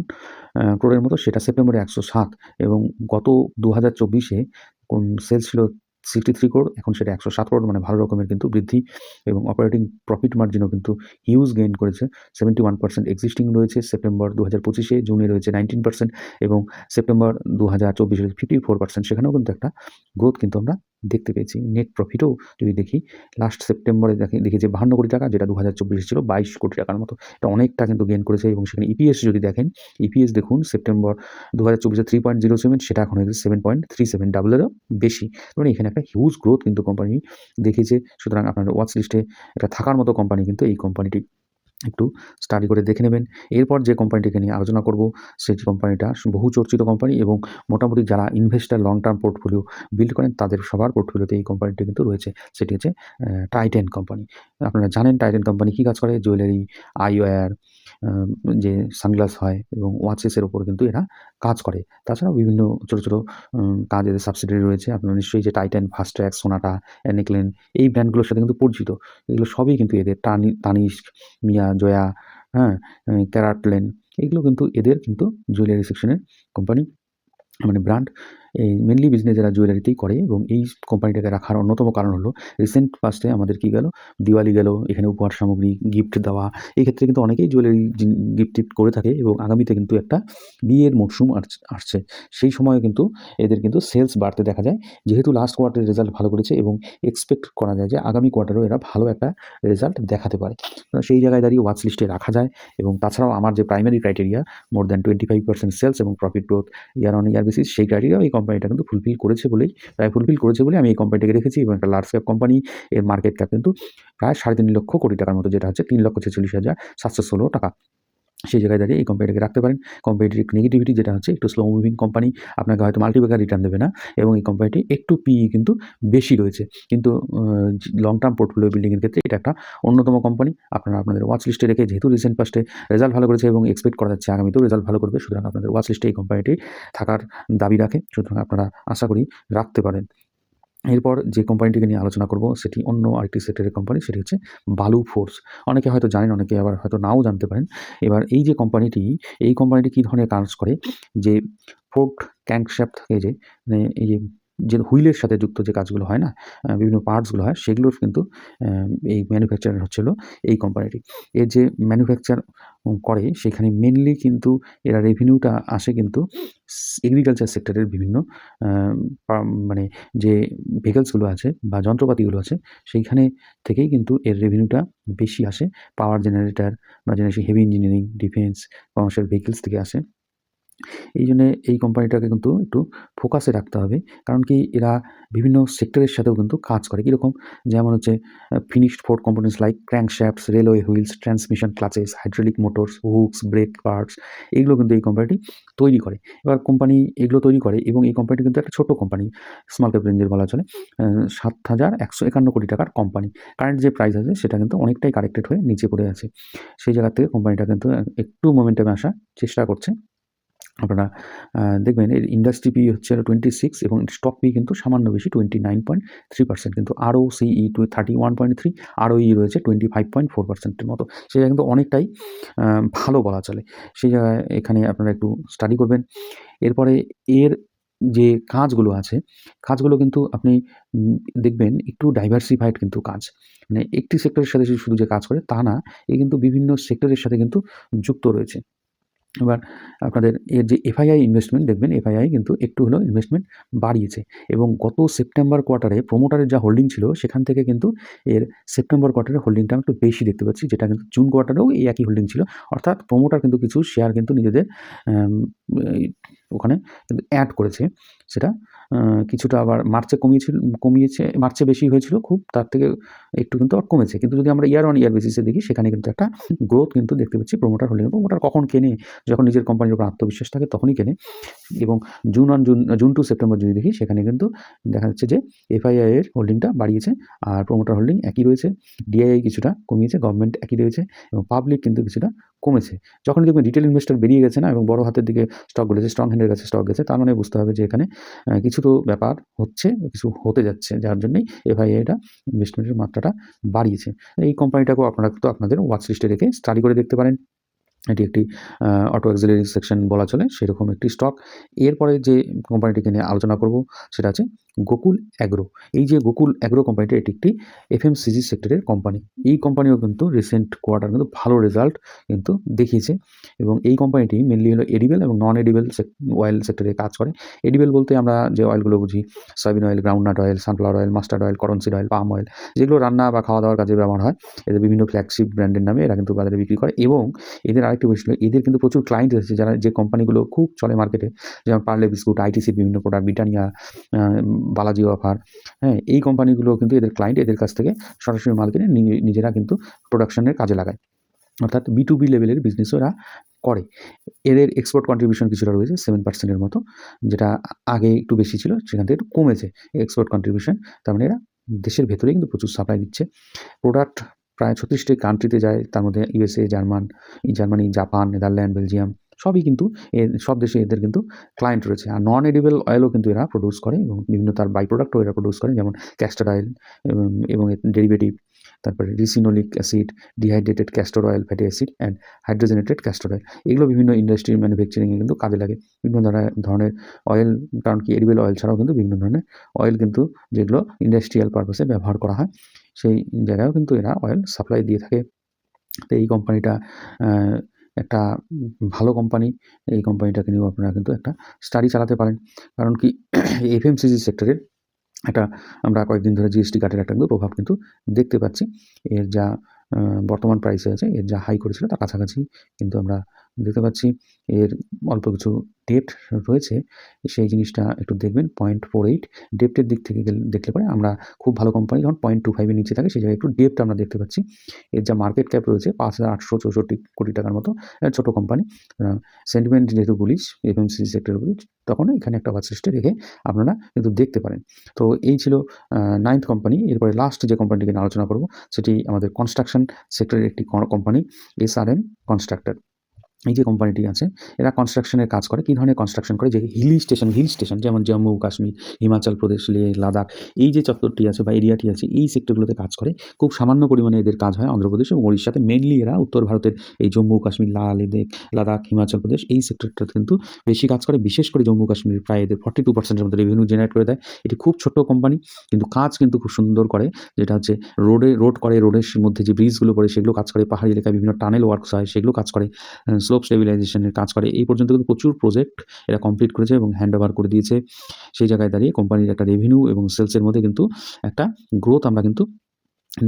A: ক্রোড়ের মতো, সেটা সেপ্টেম্বরে একশো সাত এবং গত দু হাজার চব্বিশে কোন সেলস ছিল সিক্সটি থ্রি ক্রোড় এখন সেটা একশো সাত ক্রোড় মানে ভালো রকমের কিন্তু বৃদ্ধি এবং অপারেটিং প্রফিট মার্জিনও কিন্তু হিউজ গেইন করেছে। সেভেন্টি ওয়ান পার্সেন্ট এক্সিস্টিং রয়েছে সেপ্টেম্বর দু হাজার পঁচিশে জুনে রয়েছে নাইনটিন পার্সেন্ট এবং সেপ্টেম্বর দু হাজার চব্বিশে ফিফটি ফোর পার্সেন্ট সেখানেও কিন্তু একটা গ্রোথ কিন্তু আমরা দেখতে পেয়েছি। নেট প্রফিটও যদি দেখি লাস্ট সেপ্টেম্বরে দেখি দেখি যে বাহান্ন কোটি টাকা, যেটা দু হাজার চব্বিশে ছিল, বাইশ কোটি টাকার মতো। এটা অনেকটা কিন্তু গেন করেছে এবং সেখানে ইপিএস যদি দেখেন ইপিএস দেখুন সেপ্টেম্বর দু হাজার চব্বিশে থ্রি পয়েন্ট জিরো সেভেন সেটা এখন হয়েছে সেভেন পয়েন্ট থ্রি সেভেন ডাবলেরও বেশি। মানে এখানে একটা হিউজ গ্রোথ কিন্তু কোম্পানি দেখিয়েছে। সুতরাং আপনার ওয়াচ লিস্টে এটা থাকার মতো কোম্পানি কিন্তু এই কোম্পানিটি একটু স্টাডি করে দেখে নেবেন। এরপর যে কোম্পানিটিকে নিয়ে আলোচনা করব, সেই কোম্পানিটা বহু চর্চিত কোম্পানি এবং মোটামুটি যারা investor long term portfolio build করেন, তাদের সবার পোর্টফোলিওতে এই কোম্পানিটি কিন্তু রয়েছে। সেটি হচ্ছে টাইটেন কোম্পানি আপনারা জানেন টাইটেন কোম্পানি কী কাজ করে? জুয়েলারি আইওয়ার যে সানগ্লাস হয় এবং ওয়াচেসের ওপর কিন্তু এরা কাজ করে। তাছাড়াও বিভিন্ন ছোটো ছোটো কাজ এদের সাবসিডারি রয়েছে। আপনারা নিশ্চয়ই যে টাইটেন ফাস্ট ট্র্যাক সোনাটা অ্যানিক্লেন এই ব্র্যান্ডগুলোর সাথে কিন্তু পরিচিত। এগুলো সবই কিন্তু এদের টানি তানিস্ক মিয়া, জয়া হ্যাঁ ক্যারাটলেন এগুলো কিন্তু এদের কিন্তু জুয়েলারি সেকশনের কোম্পানি মানে ব্র্যান্ড এই মেনলি বিজনেস যারা জুয়েলারিতেই করে এবং এই কোম্পানিটাকে রাখার অন্যতম কারণ হলো রিসেন্ট পাস্টে আমাদের কী গেল? দিওয়ালি গেল, এখানে উপহার সামগ্রী গিফট দেওয়া। এই ক্ষেত্রে কিন্তু অনেকেই জুয়েলারি গিফট টিফট করে থাকে এবং আগামীতে কিন্তু একটা বিয়ের মরশুম আসছে। সেই সময়ে কিন্তু এদের কিন্তু সেলস বাড়তে দেখা যায়। যেহেতু লাস্ট কোয়ার্টারের রেজাল্ট ভালো করেছে এবং এক্সপেক্ট করা যায় যে আগামী কোয়ার্টারেও এরা ভালো একটা রেজাল্ট দেখাতে পারে। সেই জায়গায় দাঁড়িয়ে ওয়াচ লিস্টে রাখা যায় এবং তাছাড়াও আমার যে primary criteria more than twenty five percent sales এবং profit growth year on year basis সেই ক্রাইটেরিয়াও এই কোম্পানিটা কিন্তু ফুলফিল করেছে বলেই প্রায় ফুলফিল করেছে বলে আমি এই কোম্পানিটাকে রেখেছি এবং একটা লার্জ ক্যাপ কোম্পানি এর মার্কেট ক্যাপ কিন্তু প্রায় সাড়ে তিন লক্ষ কোটি টাকার মতো, যেটা হচ্ছে তিন লক্ষ ছেচল্লিশ হাজার সাতশো ষোলো টাকা। সেই জায়গায় দাঁড়িয়ে এই কোম্পানিটাকে রাখতে পারেন। কোম্পানিটির নেগেটিভিটি যেটা হচ্ছে, একটু স্লো মুভিং কোম্পানি আপনাকে হয়তো মাল্টিপ্যাকার রিটার্ন দেবে না এবং এই কোম্পানিটি একটু পিই কিন্তু বেশি রয়েছে। কিন্তু লং টার্ম পোর্টফোলিও বিল্ডিংয়ের ক্ষেত্রে এটা একটা অন্যতম কোম্পানি আপনারা আপনাদের ওয়াচ লিস্টে রেখে যেহেতু রিসেন্ট পাস্টে রেজাল্ট ভালো করেছে এবং এক্সপেক্ট করা যাচ্ছে আগামীতেও রেজাল্ট ভালো করবে, সুতরাং আপনাদের ওয়াচ লিস্টে এই কোম্পানিটি থাকার দাবি রাখে। সুতরাং আপনারা আশা করি রাখতে পারেন। এরপর যে কোম্পানিটিকে নিয়ে আলোচনা করব, সেটি অন্য আরেকটি সেক্টরের কোম্পানি সেটি হচ্ছে বালু ফোর্স অনেকে হয়তো জানেন, অনেকে আবার হয়তো নাও জানতে পারেন। এবার এই যে কোম্পানিটি এই কোম্পানিটি কী ধরনের কাজ করে? যে ফোর্ট ক্যাঙ্কশ্যাফট থেকে যে মানে এই যে যে হুইলের সাথে যুক্ত যে কাজগুলো হয় না বিভিন্ন পার্টসগুলো হয়, সেগুলোর কিন্তু এই ম্যানুফ্যাকচার হচ্ছিল এই কোম্পানিটি এর যে ম্যানুফ্যাকচার করে, সেখানে মেনলি কিন্তু এরা রেভিনিউটা আসে কিন্তু এগ্রিকালচার সেক্টরের বিভিন্ন মানে যে ভেহিকলসগুলো আছে বা যন্ত্রপাতিগুলো আছে, সেইখানে থেকেই কিন্তু এর রেভিনিউটা বেশি আসে। পাওয়ার জেনারেটর বা generation heavy engineering defence commercial vehicles থেকে আসে। এই জন্যে এই কোম্পানিটাকে কিন্তু একটু ফোকাসে রাখতে হবে। কারণ কি এরা বিভিন্ন সেক্টরের সাথেও কিন্তু কাজ করে। কীরকম? যেমন হচ্ছে finished forged components like crankshafts railway wheels transmission clutches hydraulic motors hooks brake parts এগুলো কিন্তু এই কোম্পানিটি তৈরি করে। এবার কোম্পানি এগুলো তৈরি করে এবং এই কোম্পানিটি কিন্তু একটা ছোট কোম্পানি স্মল ক্যাপ রেঞ্জের বলা চলে সাত হাজার একশো একান্ন কোটি টাকার কোম্পানি কারেন্ট যে প্রাইস আছে, সেটা কিন্তু অনেকটাই কারেক্টেড হয়ে নিচে পড়ে আছে। সেই জায়গা থেকে কোম্পানিটা কিন্তু একটু মোমেন্টামে আসার চেষ্টা করছে। আপনারা দেখবেন এর ইন্ডাস্ট্রি পি হচ্ছে টোয়েন্টি সিক্স এবং স্টক পি কিন্তু সামান্য বেশি twenty nine point three percent কিন্তু ROCE to thirty one point three ROE রয়েছে টোয়েন্টি ফাইভ পয়েন্ট ফোর পার্সেন্টের মতো। সেটা কিন্তু অনেকটাই ভালো বলা চলে। সেই জায়গায় এখানে আপনারা একটু স্টাডি করবেন। এরপরে এর যে কাজগুলো আছে, কাজগুলো কিন্তু আপনি দেখবেন একটু ডাইভার্সিফাইড কিন্তু কাজ। মানে একটি সেক্টরের সাথে শুধু যে কাজ করে, তা না, এ কিন্তু বিভিন্ন সেক্টরের সাথে কিন্তু যুক্ত রয়েছে। এবার আপনাদের এর যে এফআইআই ইনভেস্টমেন্ট দেখবেন এফআইআই কিন্তু একটু হলেও ইনভেস্টমেন্ট বাড়িয়েছে এবং গত সেপ্টেম্বর কোয়ার্টারে প্রোমোটারের যা হোল্ডিং ছিল, সেখান থেকে কিন্তু এর সেপ্টেম্বর কোয়ার্টারের হোল্ডিংটা একটু বেশি দেখতে পাচ্ছি, যেটা কিন্তু জুন কোয়ার্টারেও এই একই হোল্ডিং ছিল। অর্থাৎ প্রোমোটার কিন্তু কিছু শেয়ার কিন্তু নিজেদের ওখানে কিন্তু অ্যাড করেছে। সেটা কিছুটা আবার মার্চে কমিয়েছিল, কমিয়েছে, মার্চে বেশি হয়েছিল খুব, তার থেকে একটু কিন্তু আবার কমেছে। কিন্তু যদি আমরা ইয়ার অন ইয়ার বেসিসে দেখি, সেখানে কিন্তু একটা গ্রোথ কিন্তু দেখতে পাচ্ছি প্রোমোটার হোল্ডিং প্রোমোটার কখন কেনে, যখন নিজের কোম্পানির উপর আত্মবিশ্বাস থাকে তখনই কেনে। এবং June on June June to September যদি দেখি, সেখানে কিন্তু দেখা যাচ্ছে যে এফআইআই এর হোল্ডিংটা বাড়িয়েছে আর প্রোমোটার হোল্ডিং একই রয়েছে। ডিআইআই কিছুটা কমিয়েছে গভর্নমেন্ট একই রয়েছে এবং পাবলিক কিন্তু কিছুটা কমেছে। যখন দেখবেন রিটেল ইনভেস্টর বেরিয়ে গেছে না এবং বড় হাতের দিকে স্টক গেছে স্ট্রং হ্যান্ডের কাছে স্টক গেছে, তার মানে বুঝতে হবে যে এখানে কিছু তো ব্যাপার হচ্ছে, কিছু হতে যাচ্ছে, যার জন্যই এটা ইনভেস্টমেন্টের মাত্রাটা বাড়িয়েছে। এই কোম্পানিটাকেও আপনারা তো আপনাদের ওয়াচ লিস্টে রেখে স্টাডি করে দেখতে পারেন। এটি একটি অটো অ্যাক্সিলারি সেকশন বলা চলে, সেরকম একটি স্টক এরপরে যে কোম্পানিটিকে নিয়ে আলোচনা করব, সেটা আছে গোকুল অ্যাগ্রো এই যে গোকুল অ্যাগ্রো কোম্পানিটি এটি একটি এফএমসিজি সেক্টরের কোম্পানি এই কোম্পানিও কিন্তু রিসেন্ট কোয়ার্টার কিন্তু ভালো রেজাল্ট কিন্তু দেখিয়েছে। এবং এই কোম্পানিটি মেনলি হলো এডিবেল এবং নন এডিবেল অয়েল সেক্টরে কাজ করে। এডিবেল বলতে আমরা যে অয়েলগুলো বুঝি soybean oil groundnut oil sunflower oil mustard oil cornseed oil palm oil যেগুলো রান্না বা খাওয়া দাওয়ার কাজে ব্যবহার হয়, এদের বিভিন্ন ফ্ল্যাগশিপ ব্র্যান্ডের নামে এরা কিন্তু বাজারে বিক্রি করে। এবং এদের আরেকটি বৈশিষ্ট্য এদের কিন্তু প্রচুর ক্লায়েন্ট রয়েছে যারা যে কোম্পানিগুলো খুব চলে মার্কেটে যেমন পার্লে বিস্কুট আইটিসির বিভিন্ন প্রোডাক্ট ব্রিটানিয়া বালাজি অফার হ্যাঁ এই কোম্পানিগুলো কিন্তু এদের ক্লায়েন্ট এদের কাছ থেকে সরাসরি মাল কিনে নিজেরা কিন্তু প্রোডাকশনের কাজে লাগায়। অর্থাৎ বি টু বি লেভেলের বিজনেসও এরা করে। এদের এক্সপোর্ট কন্ট্রিবিউশন কিছুটা রয়েছে সেভেন পার্সেন্টের মতো, যেটা আগে একটু বেশি ছিল, সেখান থেকে একটু কমেছে এক্সপোর্ট কন্ট্রিবিউশন তার মানে এরা দেশের ভেতরেই কিন্তু প্রচুর সাপ্লাই দিচ্ছে। প্রোডাক্ট প্রায় ছত্রিশটি কান্ট্রিতে যায়। তার মধ্যে USA German Germany Japan Netherland Belgium সবই কিন্তু সব দেশে এদের কিন্তু ক্লায়েন্ট রয়েছে। আর নন এডিবল অয়েলও কিন্তু এরা প্রডিউস করে এবং বিভিন্ন তার বাই প্রোডাক্টও এরা প্রডিউস করে, যেমন ক্যাস্টার অয়েল এবং ডেরিভেটিভ তারপরে ricinoleic acid dehydrated castor oil fatty acid and hydrogenated castor oil এগুলো বিভিন্ন ইন্ডাস্ট্রি ম্যানুফ্যাকচারিংয়ে কিন্তু কাজে লাগে। বিভিন্ন ধরনের অয়েল কারণ কি এডিবল অয়েল ছাড়াও কিন্তু বিভিন্ন ধরনের অয়েল কিন্তু যেগুলো ইন্ডাস্ট্রিয়াল পারপাসে ব্যবহার করা হয়। সেই জায়গায়ও কিন্তু এরা অয়েল সাপ্লাই দিয়ে থাকে। তো এই কোম্পানিটা একটা ভালো কোম্পানি এই কোম্পানিটাকে নিয়েও আপনারা কিন্তু একটা স্টাডি চালাতে পারেন। কারণ কি এফ এফএমসিজি সেক্টরের একটা আমরা কয়েকদিন ধরে জিএসটি কার্ডের একটা প্রভাব কিন্তু দেখতে পাচ্ছি। এর যা বর্তমান প্রাইসে আছে, এর যা হাই করেছিল তার কাছাকাছি কিন্তু আমরা দেখতে পাচ্ছি। এর অল্প কিছু ডেপ্ট রয়েছে, সেই জিনিসটা একটু দেখবেন পয়েন্ট ফোর এইট ডেপ্টের দিক থেকে দেখলে পরে আমরা খুব ভালো কোম্পানি যখন পয়েন্ট টু ফাইভের নিচে থাকে, সেই জায়গায় একটু ডেপ্ট আমরা দেখতে পাচ্ছি। এর যা মার্কেট ক্যাপ রয়েছে, পাঁচ হাজার আটশো চৌষট্টি কোটি টাকার মতো ছোটো কোম্পানি সেন্টিমেন্ট যেহেতু বুলিশ এফএমসি সেক্টর বুলিশ তখন এখানে একটা ওয়াচ লিস্টে রেখে আপনারা কিন্তু দেখতে পারেন। তো এই ছিল নাইন্থ কোম্পানি এরপরে লাস্ট যে কোম্পানিটিকে আলোচনা করব, সেটি আমাদের কনস্ট্রাকশন সেক্টরের একটি company S R M constructor এই যে কোম্পানিটি আছে, এরা কনস্ট্রাকশনের কাজ করে। কী ধরনের কনস্ট্রাকশন করে? যে হিলি স্টেশন হিল স্টেশন যেমন জম্মু কাশ্মীর হিমাচল প্রদেশ লে লাদাখ এই যে চত্বরটি আছে বা এরিয়াটি আছে, এই সেক্টরগুলোতে কাজ করে। খুব সামান্য পরিমাণে এদের কাজ হয় অন্ধ্রপ্রদেশ এবং উড়িষ্যাতে মেনলি এরা উত্তর ভারতের এই জম্মু কাশ্মীর লা লেদেক লাদাখ হিমাচল প্রদেশ এই সেক্টরটাতে কিন্তু বেশি কাজ করে। বিশেষ করে জম্মু কাশ্মীর প্রায় এদের ফর্টি টু পার্সেন্টের মধ্যে রেভিনিউ জেনারেট করে দেয়। এটি খুব ছোট্ট কোম্পানি কিন্তু কাজ কিন্তু খুব সুন্দর করে। যেটা হচ্ছে রোডে রোড করে রোডের মধ্যে যে ব্রিজগুলো পড়ে, সেগুলো কাজ করে। পাহাড়ি এলাকায় বিভিন্ন টানেল ওয়ার্কস হয়, সেগুলো কাজ করে। স্লোপ স্টেবিলাইজেশনের কাজ করে। এই পর্যন্ত কিন্তু প্রচুর প্রজেক্ট এরা কমপ্লিট করেছে এবং হ্যান্ড ওভার করে দিয়েছে। সেই জায়গায় দাঁড়িয়ে কোম্পানির একটা রেভিনিউ এবং সেলসের মধ্যে কিন্তু একটা গ্রোথ আমরা কিন্তু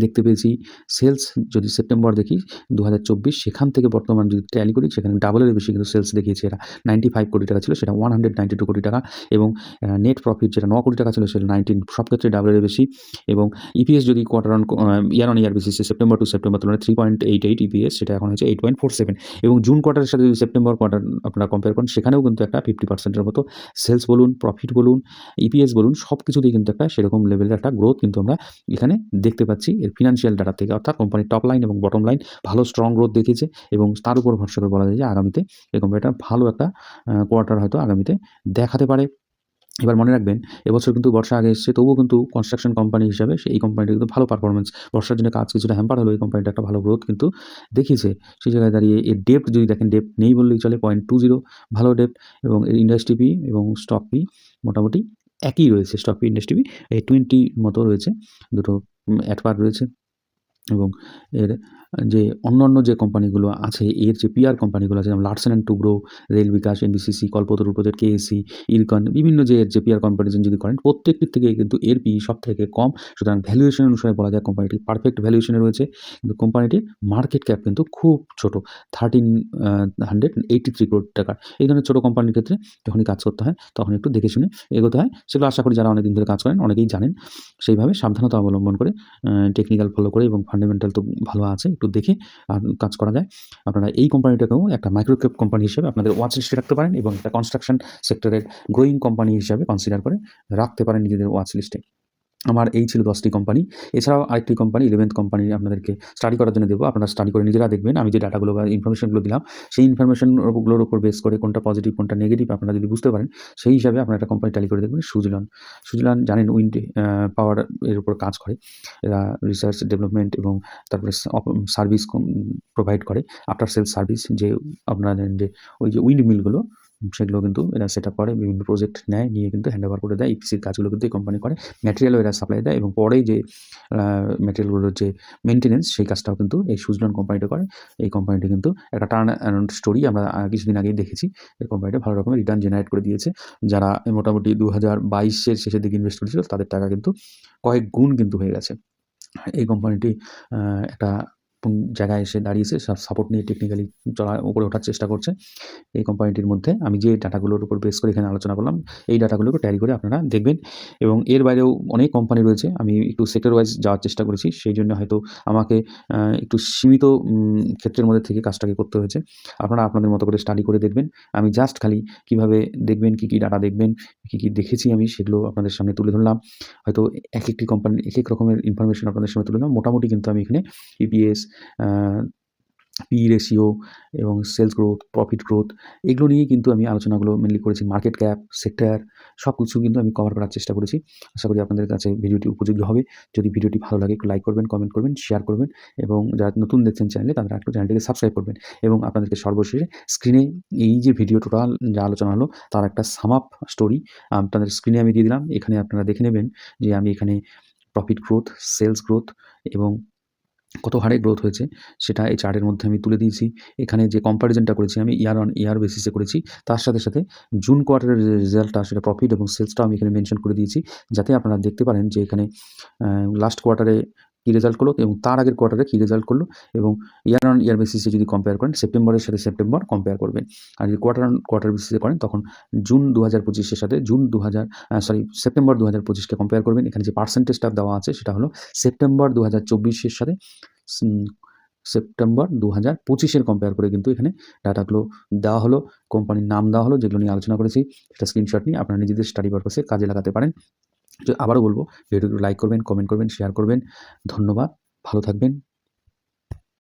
A: দেখতে পেয়েছি। সেলস যদি সেপ্টেম্বর দেখি দু হাজার চব্বিশ, সেখান থেকে বর্তমান যদি ট্যালি করি, সেখানে ডাবলের বেশি কিন্তু সেলস দেখিয়েছে এরা। নাইনটি ফাইভ কোটি টাকা ছিল, সেটা ওয়ান হান্ড্রেড নাইনটি কোটি টাকা এবং নেট প্রফিট যেটা ন কোটি টাকা ছিল, সেটা নাইনটিন সব ক্ষেত্রে ডাবলের বেশি এবং ইপিএস যদি quarter on year on year বেসিসে সেপ্টেম্বর টু সেপ্টেম্বর তুলনায় three point eight eight EPS সেটা এখন হচ্ছে এইট পয়েন্ট ফোর সেভেন এবং জুন কোয়ার্টারের সাথে যদি সেপ্টেম্বর কোয়ার্টার আপনারা কম্পেয়ার করেন, সেখানেও কিন্তু একটা ফিফটি পার্সেন্টের মতো সেলস বলুন প্রফিট বলুন ইপিএস বলুন সব কিছুতেই কিন্তু একটা সেরকম লেভেলের একটা গ্রোথ কিন্তু আমরা এখানে দেখতে পাচ্ছি। এর ফিনান্সিয়াল ডাটা থেকে, অর্থাৎ কোম্পানির টপ লাইন এবং বটম লাইন ভালো স্ট্রং গ্রোথ দেখিয়েছে এবং তার উপর ভরসা করে বলা যায় যে আগামীতে এই কোম্পানিটা ভালো একটা কোয়ার্টার হয়তো আগামীতে দেখাতে পারে। এবার মনে রাখবেন, এবছর কিন্তু বর্ষা আগে এসছে, তবুও কিন্তু কনস্ট্রাকশন কোম্পানি হিসাবে এই কোম্পানিটা কিন্তু ভালো পারফরমেন্স বর্ষার জন্য কাজ কিছুটা হ্যাম্পার হলো এই কোম্পানিটা একটা ভালো গ্রোথ কিন্তু দেখিয়েছে। সেই জায়গায় দাঁড়িয়ে এর ডেপ্ট যদি দেখেন ডেপ্ট নেই বললেই চলে পয়েন্ট টু জিরো ভালো ডেপ্ট এবং এর ইন্ডাস্ট্রি পি এবং স্টক পি মোটামুটি একই রয়েছে স্টক পি ইন্ডাস্ট্রি পি এই টোয়েন্টি মতো রয়েছে। দুটো অ্যাটপার রয়েছে। এবং এর যে অন্যান্য যে কোম্পানিগুলো আছে, এর যে পিআর কোম্পানিগুলো আছে, যেমন Larsen and Toubro Rail Vikas NBCC Kalpataru Project KEC IRCON বিভিন্ন যে এর যে পিআর কম্পারিজন যদি করেন, প্রত্যেকটির থেকে কিন্তু এর পি সব থেকে কম। সুতরাং ভ্যালুয়েশন অনুসারে বলা যায় কোম্পানিটি পারফেক্ট ভ্যালুয়েশনে রয়েছে। কিন্তু কোম্পানিটির মার্কেট ক্যাপ কিন্তু খুব ছোট থার্টিন হান্ড্রেড এইটি থ্রি কোটি টাকা এই ধরনের ছোটো কোম্পানির ক্ষেত্রে যখনই কাজ করতে হয় তখন একটু দেখে শুনে এগোতে হয়। সেগুলো আশা করি যারা অনেকদিন ধরে কাজ করেন, অনেকেই জানেন। সেইভাবে সাবধানতা অবলম্বন করে টেকনিক্যাল ফলো করে এবং ফান্ডামেন্টাল তো ভালো আছে, একটু দেখে কাজ করা যায়। আপনারা এই কোম্পানিটাকেও একটা মাইক্রোক্যাপ কোম্পানি হিসেবে আপনাদের ওয়াচ লিস্টে রাখতে পারেন এবং একটা কনস্ট্রাকশন সেক্টরের গ্রোয়িং কোম্পানি হিসাবে কনসিডার করে রাখতে পারেন নিজেদের ওয়াচ লিস্টে আমার এই ছিল দশটি কোম্পানি এছাড়াও আরেকটি কোম্পানি ইলেভেন্থ কোম্পানি আপনাদেরকে স্টাডি করার জন্য দেবো। আপনারা স্টাডি করে নিজেরা দেখবেন। আমি যে ডাটাগুলো বা ইনফরমেশনগুলো দিলাম, সেই ইনফরমেশনগুলোর উপর বেস করে কোনটা পজিটিভ কোনটা নেগেটিভ আপনারা যদি বুঝতে পারেন, সেই হিসাবে আপনারা একটা কোম্পানি টালি করে দেখবেন। সুজলন। সুজলন জানেন উইন্ড পাওয়ার এর উপর কাজ করে। এরা রিসার্চ ডেভেলপমেন্ট এবং তারপরে সার্ভিস প্রোভাইড করে। আফটার সেল সার্ভিস যে আপনারা জানেন যে ওই যে উইন্ড মিলগুলো সেগুলো কিন্তু এরা সেট করে, বিভিন্ন প্রজেক্ট নেয়, নিয়ে কিন্তু হ্যান্ড ওভার করে দেয় ইপিসির কাজগুলো কিন্তু এই কোম্পানি করে। ম্যাটেরিয়ালও এরা সাপ্লাই দেয় এবং পরেই যে ম্যাটেরিয়ালগুলোর যে মেনটেনেন্স সেই কাজটাও কিন্তু এই সুজলন কোম্পানিটা করে। এই কোম্পানিটি কিন্তু একটা টার্ন অ্যারাউন্ড স্টোরি আমরা কিছুদিন আগেই দেখেছি। এই কোম্পানিটা ভালো রকমের রিটার্ন জেনারেট করে দিয়েছে। যারা মোটামুটি দু হাজার বাইশের শেষের দিকে ইনভেস্ট করেছিল, তাদের টাকা কিন্তু কয়েক গুণ কিন্তু হয়ে গেছে। এই কোম্পানিটি একটা জায়গায় এসে দাঁড়িয়েছে সাপোর্ট নিয়ে টেকনিক্যালি চলা উপরে ওঠার চেষ্টা করছে। এই কোম্পানিটির মধ্যে আমি যে ডাটাগুলোর উপর বেস করে এখানে আলোচনা করলাম, এই ডাটাগুলোকে ট্যালি করে আপনারা দেখবেন। এবং এর বাইরেও অনেক কোম্পানি রয়েছে, আমি একটু সেক্টর ওয়াইজ যাওয়ার চেষ্টা করেছি, সেই জন্য হয়তো আমাকে একটু সীমিত ক্ষেত্রের মধ্যে থেকে কাজটাকে করতে হয়েছে। আপনারা আপনাদের মতো করে স্টাডি করে দেখবেন। আমি জাস্ট খালি কীভাবে দেখবেন, কী কী ডাটা দেখবেন, কী কী দেখেছি আমি, সেগুলো আপনাদের সামনে তুলে ধরলাম। হয়তো এক একটি কোম্পানির এক এক রকমের ইনফরমেশন আপনাদের সামনে তুলে ধরলাম। মোটামুটি কিন্তু আমি এখানে ইপিএস পি রেশিও এবং সেলস গ্রোথ প্রফিট গ্রোথ এগুলো নিয়েই কিন্তু আমি আলোচনাগুলো মেনলি করেছি। মার্কেট ক্যাপ সেক্টর সব কিছু কিন্তু আমি কভার করার চেষ্টা করেছি। আশা করি আপনাদের কাছে ভিডিওটি উপযোগী হবে। যদি ভিডিওটি ভালো লাগে, একটু লাইক করবেন কমেন্ট করবেন শেয়ার করবেন এবং যারা নতুন দেখছেন চ্যানেলে তারা একটু চ্যানেলটিকে সাবস্ক্রাইব করবেন এবং আপনাদেরকে সর্বশেষে স্ক্রিনে এই যে ভিডিও টোটাল যা আলোচনা হলো, তার একটা সামাপ স্টোরি আপনাদের স্ক্রিনে আমি দিয়ে দিলাম। এখানে আপনারা দেখে নেবেন যে আমি এখানে প্রফিট গ্রোথ সেলস গ্রোথ এবং কত হারে গ্রোথ হয়েছে, সেটা এই চার্টের মধ্যে আমি তুলে দিয়েছি। এখানে যে কম্প্যারিজনটা করেছি আমি ইয়ার অন ইয়ার বেসিসে করেছি, তার সাথে সাথে জুন কোয়ার্টারের যে রেজাল্টটা সেটা প্রফিট এবং সেলসটাও আমি এখানে মেনশন করে দিয়েছি, যাতে আপনারা দেখতে পারেন যে এখানে লাস্ট কোয়ার্টারে কী রেজাল্ট করল এবং তার আগের কোয়ার্টারে কী রেজাল্ট করল এবং ইয়ার অন ইয়ার বেসিসে যদি কম্পেয়ার করেন সেপ্টেম্বরের সাথে সেপ্টেম্বর কম্পেয়ার করবেন। আর যদি কোয়ার্টার অন কোয়ার্টার বেসিসে করেন, তখন জুন দু হাজার পঁচিশের সাথে জুন দু হাজার সরি সেপ্টেম্বর দু হাজার পঁচিশকে কম্পেয়ার করবেন। এখানে যে পার্সেন্টেজটা দেওয়া আছে সেটা হলো সেপ্টেম্বর দু হাজার চব্বিশের সাথে সেপ্টেম্বর দু হাজার পঁচিশের কম্পেয়ার করে কিন্তু এখানে ডাটাগুলো দেওয়া হলো কোম্পানির নাম দেওয়া হলো, যেগুলো নিয়ে আলোচনা করেছি সেটা স্ক্রিনশট নিয়ে আপনারা নিজেদের স্টাডি পারপাসে কাজে লাগাতে পারেন। আবারও বলব ভিডিওটি লাইক করবেন কমেন্ট করবেন শেয়ার করবেন। ধন্যবাদ ভালো থাকবেন।